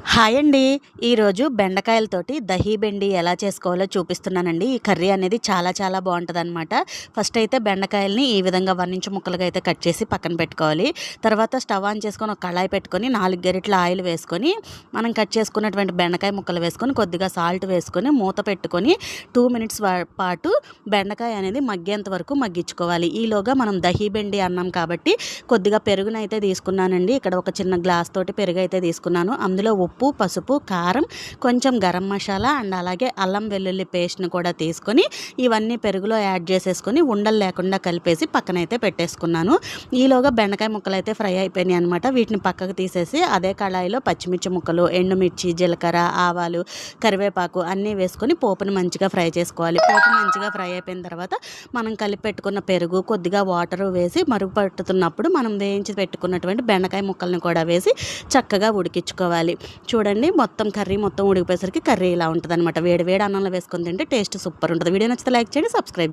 Hi అండి. ఈరోజు బెండకాయలతోటి దహీ బెండి ఎలా చేసుకోవాలో చూపిస్తున్నానండి. ఈ కర్రీ అనేది చాలా చాలా బాగుంటుంది అనమాట ఫస్ట్ అయితే బెండకాయలని ఈ విధంగా వన్ ఇంచు ముక్కలుగా అయితే కట్ చేసి పక్కన పెట్టుకోవాలి. తర్వాత స్టవ్ ఆన్ చేసుకొని ఒక కళాయి పెట్టుకొని నాలుగు గరిటల ఆయిల్ వేసుకొని మనం కట్ చేసుకున్నటువంటి బెండకాయ ముక్కలు వేసుకొని కొద్దిగా సాల్ట్ వేసుకొని మూత పెట్టుకొని టూ మినిట్స్ పాటు బెండకాయ అనేది మగ్గేంత వరకు మగ్గించుకోవాలి. ఈలోగా మనం దహీ బెండి అన్నాం కాబట్టి కొద్దిగా పెరుగునైతే తీసుకున్నానండి. ఇక్కడ ఒక చిన్న గ్లాస్ తోటి పెరుగు అయితే తీసుకున్నాను. అందులో ఉప్పు పసుపు కారం కొంచెం గరం మసాలా అండ్ అలాగే అల్లం వెల్లుల్లి పేస్ట్ని కూడా తీసుకొని ఇవన్నీ పెరుగులో యాడ్ చేసేసుకొని ఉండలు లేకుండా కలిపేసి పక్కనైతే పెట్టేసుకున్నాను. ఈలోగా బెండకాయ ముక్కలు అయితే ఫ్రై అయిపోయినాయి అనమాట వీటిని పక్కకు తీసేసి అదే కళాయిలో పచ్చిమిర్చి ముక్కలు ఎండుమిర్చి జీలకర్ర ఆవాలు కరివేపాకు అన్నీ వేసుకొని పోపుని మంచిగా ఫ్రై చేసుకోవాలి. పోపు మంచిగా ఫ్రై అయిపోయిన తర్వాత మనం కలిపి పెట్టుకున్న పెరుగు కొద్దిగా వాటర్ వేసి మరుగు పట్టుతున్నప్పుడు మనం వేయించి పెట్టుకున్నటువంటి బెండకాయ ముక్కల్ని కూడా వేసి చక్కగా ఉడికించుకోవాలి. చూడండి మొత్తం కర్రీ మొత్తం ఉడికిపోయేసరికి కర్రీ ఇలా ఉంటుంది అనమాట వేడి వేడి అన్నంలో వేసుకుని తింటే టేస్ట్ సూపర్ ఉంటుంది. వీడియో నచ్చితే లైక్ చేయండి సబ్స్క్రైబ్